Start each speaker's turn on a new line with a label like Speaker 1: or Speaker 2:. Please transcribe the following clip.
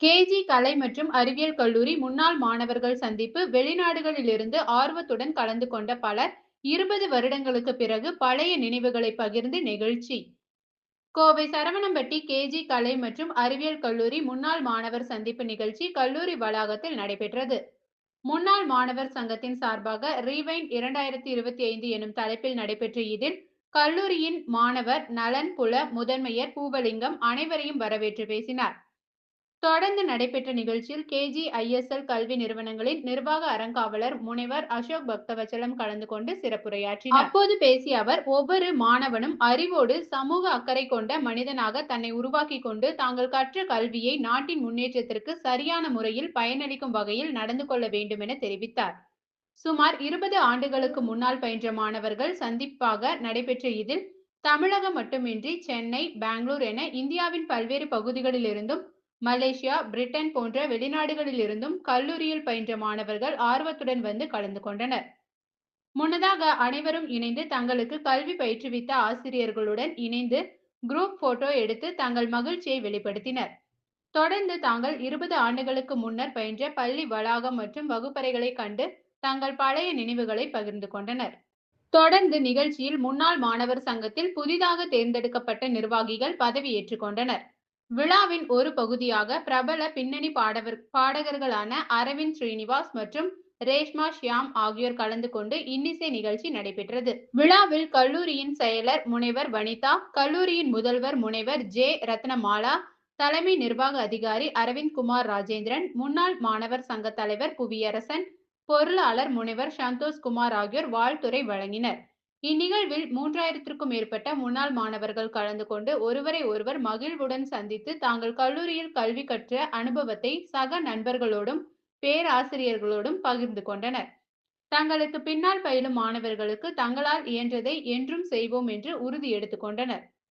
Speaker 1: KG கலை மற்றும் அறிவியல் கல்லூரி முன்னாள் மாணவர்கள் சந்திப்பு வெளிநாடுகளிலிருந்து ஆர்வத்துடன் கலந்து கொண்ட பலர் இருபது வருடங்களுக்கு பிறகு பழைய நினைவுகளை பகிர்ந்து நிகழ்ச்சி. கோவை சரவணம்பட்டி கேஜி கலை மற்றும் அறிவியல் கல்லூரி முன்னாள் மாணவர் சந்திப்பு நிகழ்ச்சி கல்லூரி வளாகத்தில் நடைபெற்றது. முன்னாள் மாணவர் சங்கத்தின் சார்பாக ரீவைன் இரண்டாயிரத்தி இருபத்தி ஐந்து எனும் தலைப்பில் நடைபெற்ற இதில் கல்லூரியின் மாணவர் நலன் புல முதன்மையர் பூவலிங்கம் அனைவரையும் வரவேற்று பேசினார். தொடர்ந்து நடைபெற்ற நிகழ்ச்சியில் கேஜி ஐஎஸ்எல் கல்வி நிறுவனங்களின் நிர்வாக அறங்காவலர் முனைவர் அசோக் பக்தவச்சலம் கலந்து கொண்டு சிறப்புரையாற்றினார். அப்போது பேசிய அவர் ஒவ்வொரு மாணவனும் அறிவோடு சமூக அக்கறை கொண்ட மனிதனாக தன்னை உருவாக்கி கொண்டு தாங்கள் கற்ற கல்வியை நாட்டின் முன்னேற்றத்திற்கு சரியான முறையில் பயனளிக்கும் வகையில் நடந்து கொள்ள வேண்டும் என தெரிவித்தார். சுமார் இருபது ஆண்டுகளுக்கு முன்னால் பயின்ற மாணவர்கள் சந்திப்பாக நடைபெற்ற இதில் தமிழகம் மட்டுமின்றி சென்னை பெங்களூர் என இந்தியாவின் பல்வேறு பகுதிகளிலிருந்தும் மலேசியா பிரிட்டன் போன்ற வெளிநாடுகளில் இருந்தும் கல்லூரியில் பயின்ற மாணவர்கள் ஆர்வத்துடன் வந்து கலந்து கொண்டனர். முன்னதாக அனைவரும் இணைந்து தங்களுக்கு கல்வி பயிற்றுவித்த ஆசிரியர்களுடன் இணைந்து குரூப் போட்டோ எடுத்து தங்கள் மகிழ்ச்சியை வெளிப்படுத்தினர். தொடர்ந்து தாங்கள் இருபது ஆண்டுகளுக்கு முன்னர் பயின்ற பள்ளி வளாகம் மற்றும் வகுப்பறைகளை கண்டு தங்கள் பழைய நினைவுகளை பகிர்ந்து கொண்டனர். தொடர்ந்து நிகழ்ச்சியில் முன்னாள் மாணவர் சங்கத்தில் புதிதாக தேர்ந்தெடுக்கப்பட்ட நிர்வாகிகள் பதவியேற்றுக் கொண்டனர். விழாவின் ஒரு பகுதியாக பிரபல பின்னணி பாடவர் பாடகர்களான அரவிந்த் ஸ்ரீனிவாஸ் மற்றும் ரேஷ்மா ஷியாம் ஆகியோர் கலந்து கொண்டு இன்னிசை நிகழ்ச்சி நடைபெற்றது. விழாவில் கல்லூரியின் செயலர் முனைவர் வனிதா கல்லூரியின் முதல்வர் முனைவர் ஜே ரத்னமாலா தலைமை நிர்வாக அதிகாரி அரவிந்த் குமார் ராஜேந்திரன் முன்னாள் மாணவர் சங்க தலைவர் புவியரசன் பொருளாளர் முனைவர் சந்தோஷ் குமார் ஆகியோர் வாழ்த்துறை வழங்கினர். இந்நிகழ்வில் மூன்றாயிரத்திற்கும் மேற்பட்ட முன்னாள் மாணவர்கள் கலந்து கொண்டு ஒருவரை ஒருவர் மகிழ்வுடன் சந்தித்து தாங்கள் கல்லூரியில் கல்வி கற்ற அனுபவத்தை சக நண்பர்களோடும் பேராசிரியர்களோடும் பகிர்ந்து கொண்டனர். தங்களுக்கு பின்னால் பயிலும் மாணவர்களுக்கு தங்களால் இயன்றதை என்றும் செய்வோம் என்று உறுதி எடுத்துக்கொண்டனர்